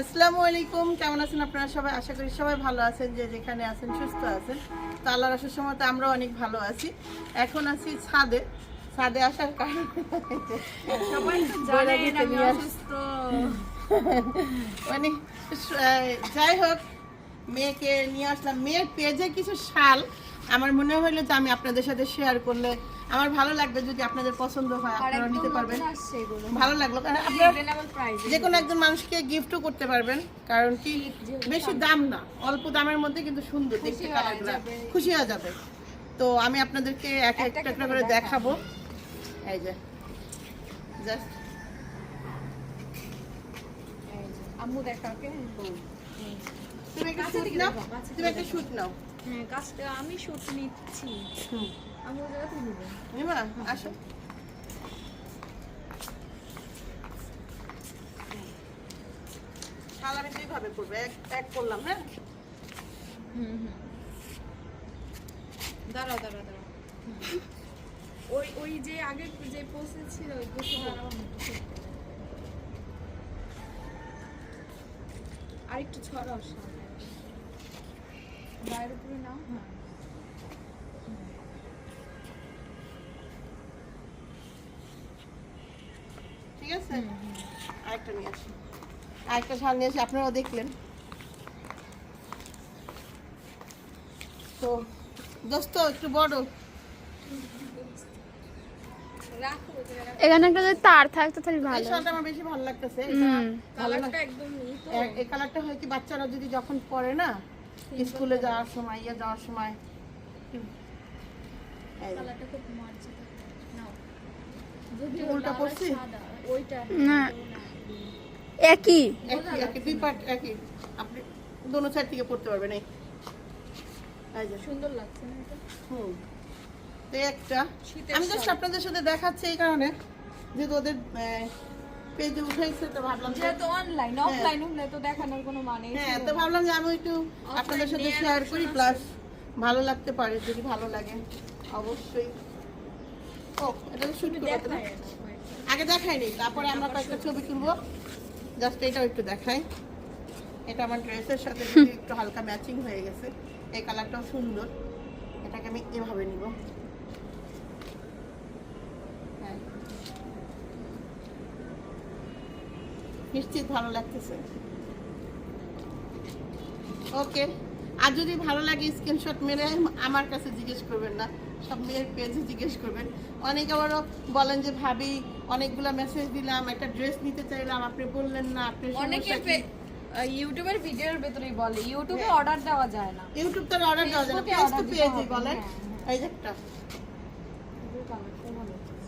আসসালামু আলাইকুম কেমন আছেন আপনারা সবাই? আশা করি সবাই ভালো আছেন যে যেখানে আছেন সুস্থ আছেন। তো আল্লাহর আসার সময় তো আমরাও অনেক ভালো আছি। এখন আছি ছাদে। ছাদে আসার কারণে মানে যাই হোক মেয়েকে নিয়ে আসলাম। মেয়ের পেজে কিছু শাল। আমার মনে হলো যে আমি আপনাদের সাথে শেয়ার করলে আমার ভালো লাগবে যদি আপনাদের পছন্দ হয় আপনারা নিতে পারবেন। ভালো লাগল কারণ আপনারা যে কোনো একজন মানুষকে গিফটও করতে পারবেন কারণ কি বেশি দাম না অল্প দামের মধ্যে কিন্তু সুন্দর দেখতে কালারগুলো খুশি হয়ে যাবে। তো আমি আপনাদেরকে এক একটা করে দেখাবো। এই যে জাস্ট আম্মু দেখাকে তুমি একটা শুট নাও। তুমি একটা শুট নাও। হ্যাঁ কাজটা আমি শুট নিচ্ছি। হুম। আসো। আমি দুইভাবে করব, এক এক করলাম হ্যাঁ? হুম হুম। দাঁড়াও দাঁড়াও দাঁড়াও। ওই ওই যে ছিল, ওই দাঁড়াও। আরেকটু ছড়াও সামনে বাইরের উপরে নাও হ্যাঁ ঠিক আছে আরেকটা নিয়ে আসি। আরেকটা শাল নিয়ে আসি আপনারাও দেখলেন। তো দোস্ত একটু বড়। এখানে একটা যদি তার থাকতো তাহলে এই ভালো। শালটা আমার বেশি ভালো লাগতেছে কালারটা একদম নেই এই কালারটা হয় কি বাচ্চারা যদি যখন পরে না স্কুলে যাওয়ার সময় ইয়ে যাওয়ার সময়। এই। কালারটা খুব মার্চে নাও। উল্টা করছি? ওইটা না। একই। একই দুই পার্ট একই। আপনি দোনো সাইড থেকে পড়তে পারবেন এই। এই সুন্দর লাগছে না এটা? হুম। তো একটা। আমি জাস্ট আপনাদের সাথে দেখাচ্ছি এই কারণে। যেহেতু ওদের পেজে উঠাইছে তো ভাবলাম যেহেতু অনলাইন অফলাইন হলে তো দেখানোর কোনো মানে হ্যাঁ তো ভাবলাম যে আমি একটু আপনাদের সাথে শেয়ার করি প্লাস ভালো লাগতে পারে যদি ভালো লাগে অবশ্যই। ও এটা শুট করতে না? আগে দেখাইনি তারপরে আমরা কয়েকটা ছবি তুলবো। জাস্ট এটাও একটু দেখাই। এটা আমার ড্রেসের সাথে একটু হালকা ম্যাচিং হয়ে গেছে এই কালারটাও সুন্দর। এটাকে আমি এভাবে নিব। হ্যাঁ। নিশ্চিত ভালো লাগতেছে। ওকে। আর যদি ভালো লাগে স্ক্রিনশট মেরে আমার কাছে জিজ্ঞেস করবেন না। সব মেয়ের পেজে জিজ্ঞেস করবেন। অনেক আবারও বলেন যে ভাবি অনেকগুলো মেসেজ দিলাম একটা ড্রেস নিতে চাইলাম আপনি বললেন না আপনি অনেকে ইউটিউবের ভিডিওর ভেতরেই বলে ইউটিউবে হ্যাঁ। অর্ডার দেওয়া যায় না। ইউটিউব তো অর্ডার দেওয়া যায় না পেজ পেজই বলেন। হ্যাঁ, এই যে একটা।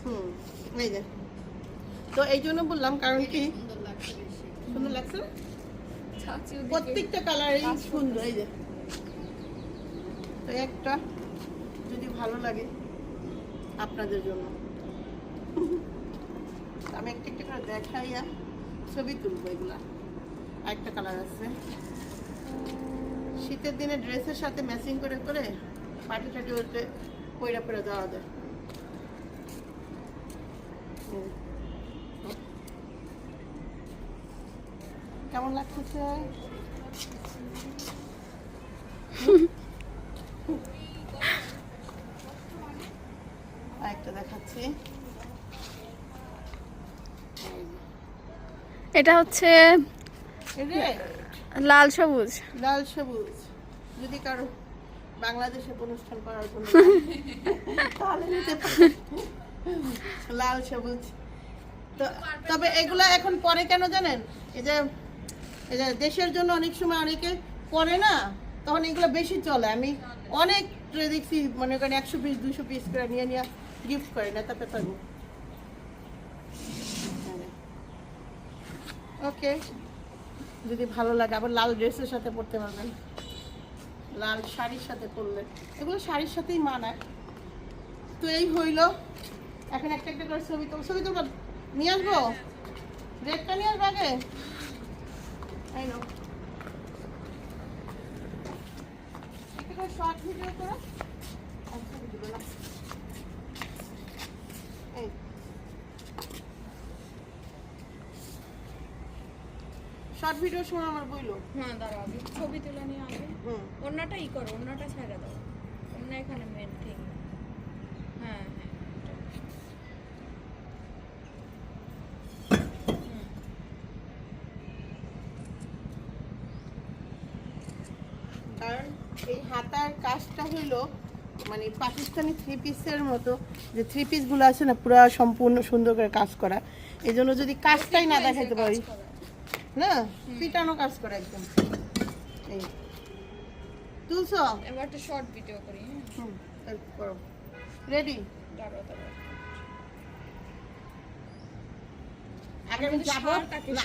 হুম এই যে। তো এই জন্য বললাম কারণ কি? সুন্দর লাগছে প্রত্যেকটা কালারই সুন্দর এই যে। তো একটা ভালো লাগে আপনাদের জন্য। আমি একটু একটা করে দেখাইয়া ছবি তুলবো এগুলা। একটা কালার আছে। শীতের দিনে ড্রেসের সাথে ম্যাচিং করে করে পাটি টাটি ওতে পয়রা পরে দেওয়া যায়। কেমন লাগতেছে? এটা হচ্ছে লাল সবুজ। লাল সবুজ। যদি কারও বাংলাদেশে অনুষ্ঠান করার জন্য তাহলে নিতে লাল সবুজ। তবে এগুলো এখন পরে কেন জানেন? এই যে এই যে দেশের জন্য অনেক সময় অনেকে পরে না তখন এগুলো বেশি চলে। আমি অনেক দেখছি মনে করেন একশো পিস দুশো পিস করে নিয়ে নিয়ে গিফট করে না তাতে পারব ওকে, যদি ভালো লাগে, আবার লাল ড্রেসের সাথে পরতে পারবেন। লাল শাড়ির সাথে পরলে এগুলো শাড়ির সাথেই মানায়। তো এই হইল। এখন একটা একটা করে ছবি তো ছবি তুলব? নিয়ে আসব? রেটটা নিয়ে আসব আগে? এই নাও। একটা শর্ট ভিডিও করে আর ছবি তুলো না। এই শর্ট সময় আমার বইলো। হ্যাঁ দাঁড়াও আমি ছবি তুলে নিয়ে আসি। হুম। অন্যটা ই করো অন্যটা ছেড়ে দাও। অন্য এখানে মেন ঠিক হ্যাঁ হ্যাঁ। কারণ এই হাতার কাজটা হইল মানে পাকিস্তানি থ্রি পিসের মতো যে থ্রি পিসগুলো আছে না পুরো সম্পূর্ণ সুন্দর করে কাজ করা। এই জন্য যদি কাজটাই না দেখাইতে পারি না? পিটানো কাজ করা একদম। এই। তুলছো? এবার একটা শর্ট ভিডিও করি হ্যাঁ? করো। রেডি দাঁড়াও দাঁড়াও। আগে আমি যাব।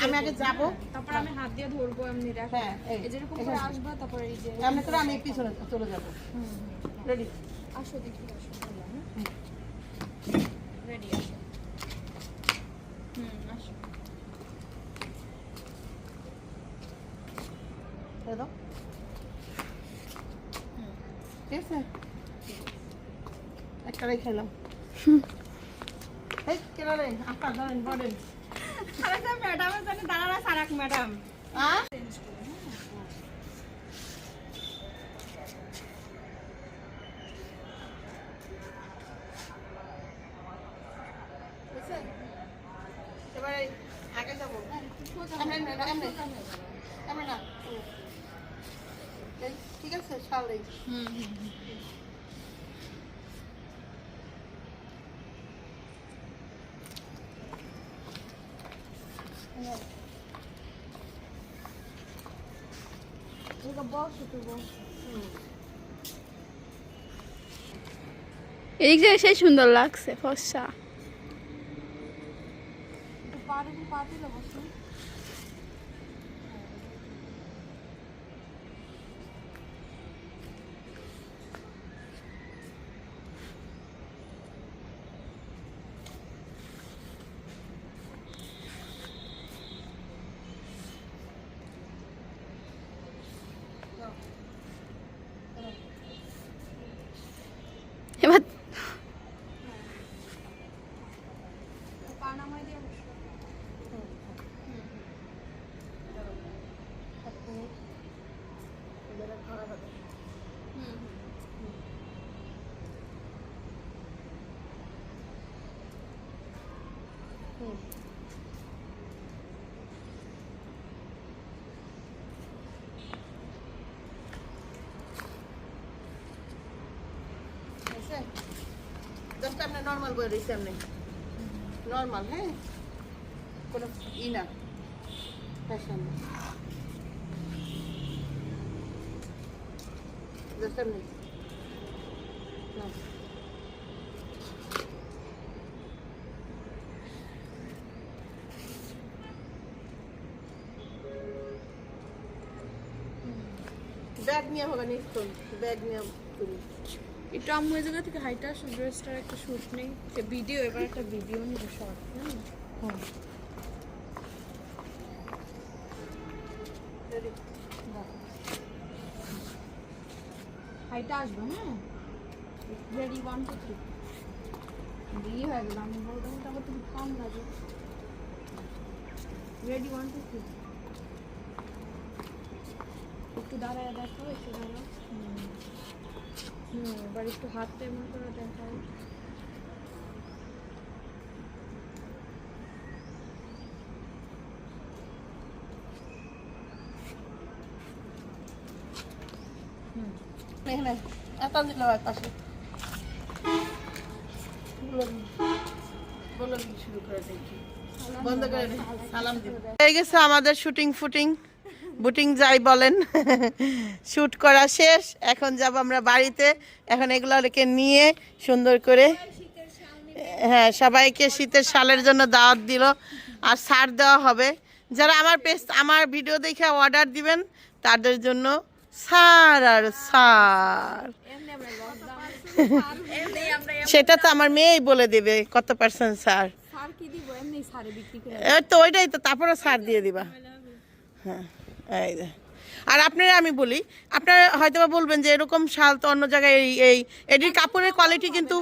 আমি আগে যাব। তারপর আমি হাত দিয়ে ধরবো এমনি রাখব হ্যাঁ, এই, যেরকম। করে আসবা। তারপর এই যে করে আমি পিছনে চলে যাব। রেডি আসো দেখি আসো বললাম রেডি আসো হুম আসো দাও হুম। ঠিক আছে একটা রেখে এলাম এই কেনা রে আপনার ধরেন বলেন ম্যাডামের জন্য দাঁড়ানো সারাক ম্যাডাম আহ বুঝছেন? এবারে আগে যাব হ্যাঁ এমনি না, এমনি এমনি না হুম। এই, ঠিক আছে বসো এদিক থেকে সেই সুন্দর লাগছে ফর্সা একটু পারে পা দিলে বসো এবার পা নামাই দিয়ে বসো হুম জাস্ট আপনি নর্মাল বই রয়েছে আপনি নর্মাল হ্যাঁ? কোনো ই না। ফ্যাশন না। ব্যাগ নিয়ে হবে নিশ্চয় ব্যাগ নিয়ে তুমি একটু আম্মু এই জায়গা থেকে হাইটা আসো ড্রেসটার একটা শুট নেই। সে ভিডিও এবার একটা ভিডিও নিব শর্ট হ্যাঁ হাইটা আসবে হ্যাঁ? রেডি ওয়ান টু থ্রি বিয়ে হয়ে গেল আমি বলতাম তারপর তুমি কম লাগে। রেডি ওয়ান টু থ্রি একটু দাঁড়ায় দেখো একটু দাঁড়াও। হুম এবার একটু হাতটা এমন করে দেখাও। এখানে এত দিল পাশে। বলো কি শুরু করে দেখি। বন্ধ করে দে। সালাম দিন হয়ে গেছে আমাদের শুটিং ফুটিং বুটিং যাই বলেন। শ্যুট করা শেষ এখন যাব আমরা বাড়িতে। এখন এগুলোকে নিয়ে সুন্দর করে হ্যাঁ সবাইকে শীতের শালের জন্য দাওয়াত দিল। আর সার দেওয়া হবে। যারা আমার পেস আমার ভিডিও দেখে অর্ডার দিবেন তাদের জন্য সার আর আমরা সেটা তো আমার মেয়েই বলে দেবে কত পার্সেন্ট সার। সারে তো ওইটাই তো তারপরে সার দিয়ে দিবা। হ্যাঁ। এই আর আপনারা আমি বলি আপনারা হয়তো বা বলবেন যে এরকম শাল তো অন্য জায়গায় এই এই এটির কাপড়ের কোয়ালিটি কিন্তু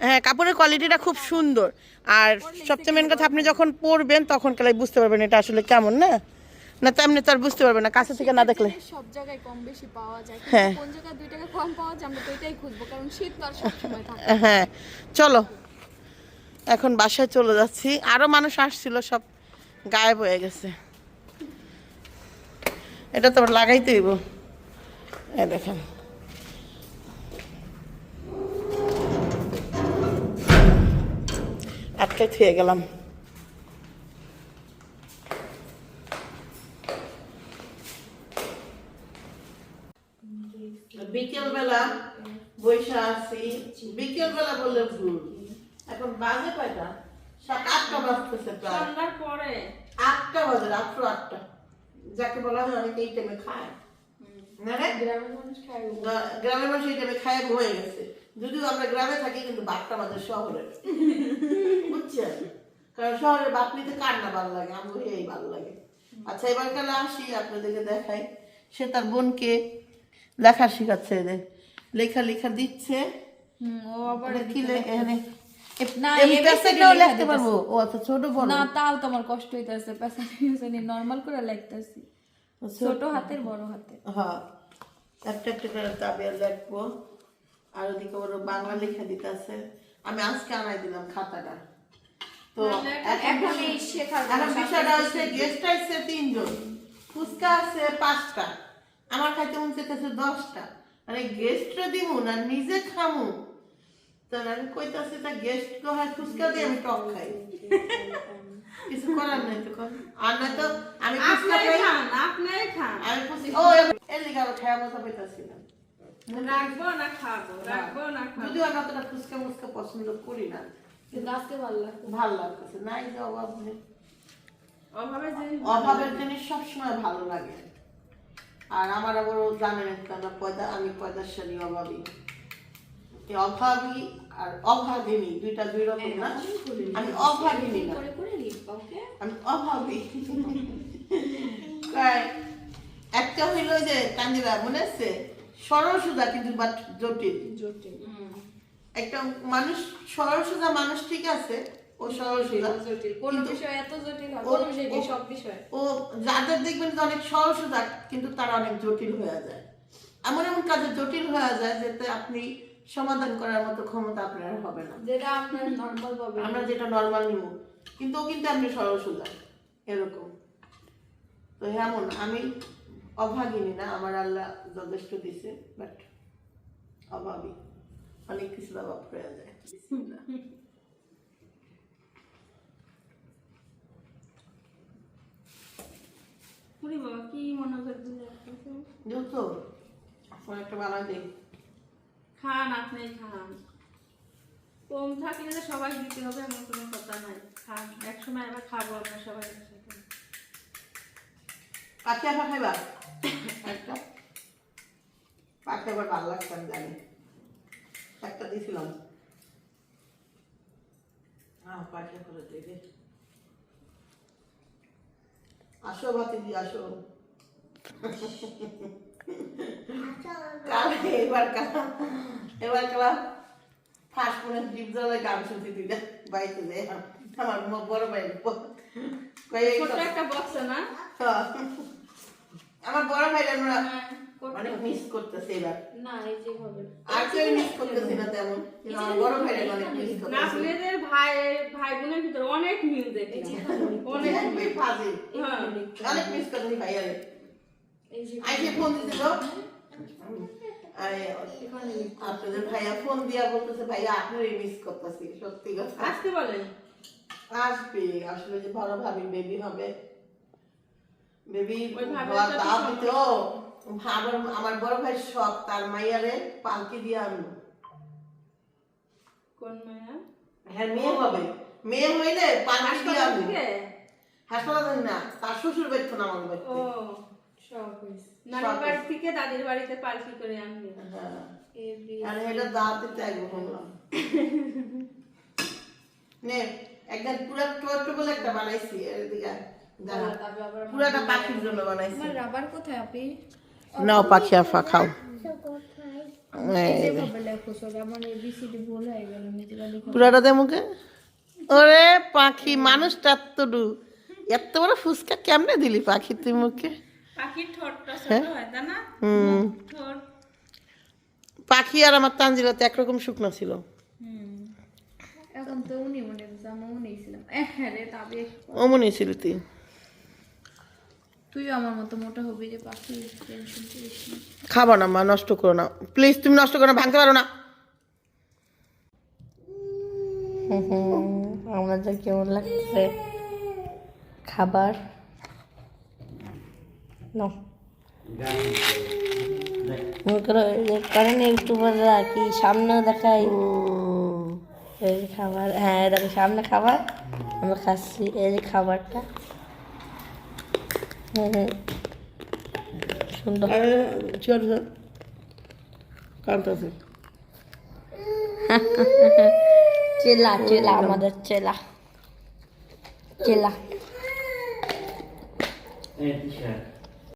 হ্যাঁ কাপড়ের কোয়ালিটিটা খুব সুন্দর। আর সবচেয়ে মেন কথা আপনি যখন পরবেন তখন কালাই বুঝতে পারবেন এটা আসলে কেমন না? না তেমনি তো আর বুঝতে পারবেন না কাছে থেকে না দেখলে। সব জায়গায় কম বেশি পাওয়া যায় হ্যাঁ। কোন জায়গায় দুই টাকা কম পাওয়া যায় আমরা তো এটাই খুঁজবো কারণ শীত তো আর থাকে। হ্যাঁ চলো। এখন বাসায় চলে যাচ্ছি। আরও মানুষ আসছিল সব গায়েব হয়ে গেছে। এটা তো আবার লাগাইতে হইব। এই দেখেন। আটকে থুয়ে গেলাম। বিকেল বেলা বৈশা আছি। বিকেল বেলা বললে ভুল এখন বাজে কয়টা? সাত আটটা বাজতেছে প্রায়। পরে। আটটা বাজে রাত্র আটটা। যাকে বলা হয় অনেকে এই টাইমে খায়। না রে? গ্রামের মানুষ খায় গ্রামের মানুষ এই টাইমে খায় ঘুমিয়ে গেছে। যদিও আমরা গ্রামে থাকি কিন্তু বাপটা আমাদের শহরে। বুঝছেন? কারণ শহরে বাপ নিতে কার না ভালো লাগে? আমার এই ভালো লাগে। আচ্ছা এবার কালে আসি আপনাদেরকে দেখাই। সে তার বোনকে লেখা শেখাচ্ছে এদের লেখা লেখা দিচ্ছে। ও আবার কি লে- এখানে না, এমনি ABCD লিখতে পারব? ও ছোট বড়। না তাও তোমার কষ্ট হইতাছে পেছনে নরমাল করে লিখতেছি। ছোট হাতের বড় হাতে হ্যাঁ একটা একটা করে তাবে লিখব। আর ওদিকে ওর বাংলা লেখা দিতে আমি আজকে আনাই দিলাম খাতাটা। তো এখন এখন এই শেখার এখন বিষয়টা হচ্ছে গেস্ট তিনজন। ফুচকা আছে পাঁচটা। আমার খাইতে মন চাইতেছে দশটা। মানে গেস্টরা দিব না নিজে খামু। তো আমি কইতাছি তা গেস্ট তো হয় ফুচকা দিয়ে আমি টক খাই। কিছু করার নাই তো কর। আর না তো আমি ফুচকা আপনাই খাই। খান আপনাই খান। আমি ফুচকা ও এর লিগে আবার খাওয়া মজা পাইতাছিলাম রাখব না খাব রাখব না খাব। যদিও আমি অতটা ফুচকা মুচকা পছন্দ করি না কিন্তু আজকে ভালো লাগছে। ভালো লাগতেছে। নাই যে অভাব নেই। অভাবে জিনিস অভাবের জিনিস সবসময় ভালো লাগে। আর আমার আবার জানেন আমরা পয়দা আমি পয়দাশালী অভাবী। এই অভাবী আর অভাগিনী দুইটা দুই রকম না? আমি অভাগিনী না। আমি অভাবী একটা হইল যে কান্দিরা মনে আছে? সরল সুদা কিন্তু বাট জটিল। জটিল। একটা মানুষ সরল সুদা মানুষ ঠিক আছে ও সরল সুদা জটিল। কোন বিষয় এত জটিল ও- সব বিষয়। ও যাদের দেখবেন যে অনেক সোজা কিন্তু তারা অনেক জটিল হয়ে যায়। এমন এমন কাজে জটিল হয়ে যায় যেতে আপনি সমাধান করার মতো ক্ষমতা আপনার হবে না। যেটা আপনার নরমাল পাবে আমরা যেটা নর্মাল নিব কিন্তু ও কিন্তু আপনি সরল সোজা এরকম। তো এমন আমি অভাগিনী না আমার আল্লাহ যথেষ্ট দিছে বাট অভাবী। অনেক কিছু অভাব হয়ে যায়। পুরি বাবা কি মনে করে দিলে রাখতেছো? যেহেতু আমার একটা বানাই দিই। খান আপনি খান। কম থাকলে যে সবাই দিতে হবে এমন কোনো কথা নাই। খান এক সময় আবার খাব আমরা সবাই একসাথে। পাখি আবার খাইবা? একটা। পাখি আবার ভালো লাগছে আমি জানি। একটা দিয়েছিলাম আহ পাখি করে দেবে। আসো ভাতি দি আসো। কাল এবার কাল এবার কালা ফার্স্ট ডিপ জলে গান শুনতে দিলে বাড়িতে যে আমার বড় ভাই কয়েক একটা বক্স না? হ্যাঁ। আমার বড় ভাই আমরা হ্যাঁ, অনেক মিস করতেছি এবার। না এই যে হবে। আর কেউ মিস করতেছি না তেমন। আমার বড় ভাই অনেক মিস করতেছি। ভাই ভাই বোনের ভিতরে অনেক মিল দেখি অনেক হ্যাঁ। অনেক মিস করতেছি ভাই আরে এই যে আইসে ফোন দিছিল আরে আপনাদের ভাইয়া ফোন দিয়া বলতেছে ভাইয়া আপনারই মিস করতেছি সত্যি কথা। আসতে বলেন। আসবে আসলে যে বড় ভাবি বেবি হবে। বেবি ওই ভাবির। দিতে আমার বড় ভাই সব তার মাইয়ারে পালকি দিয়ে আনলো কোন মায়া হ্যাঁ মেয়ে হবে। মেয়ে হইলে পালকি দিয়ে আনলো হাসপাতাল না তার শ্বশুর বাড়ি তো না আমার ও সব নানির বাড়ি থেকে দাদির বাড়িতে পালকি করে আনবে হ্যাঁ। আর এটা দিতে আইবো নে একদম পুরা টোটো বলে একটা বানাইছি এদিকে পুরাটা পাখির জন্য বানাইছি। আমার রাবার কোথায় আপনি নাও পাখি আফা খাও। পুরাটা দে মুখে। ওরে পাখি মানুষটা এতটু এত বড় ফুচকা কেমনে দিলি পাখি তুই মুখে? হ্যাঁ? পাখি আর আমার তানজিলাতে একরকম শুকনো ছিল। এখন তো উনি মনে করছে আমি উনি ছিলাম। হ্যাঁ রে তবে অমনি ছিল তুই তুইও আমার মতো মোটা হবি যে পাখি টেনশন করিস খাব না মা নষ্ট করো না। প্লিজ তুমি নষ্ট করো না ভাঙতে পারো না। আমাদের কেমন লাগছে। খাবার। নাও মনে করো করেন ইউটিউবাররা কি সামনে দেখাই এই যে খাবার হ্যাঁ দেখো সামনে খাবার আমরা খাচ্ছি এই যে খাবারটা। সুন্দর চল কান্তাছে চেলা চেলা আমাদের চেলা চেলা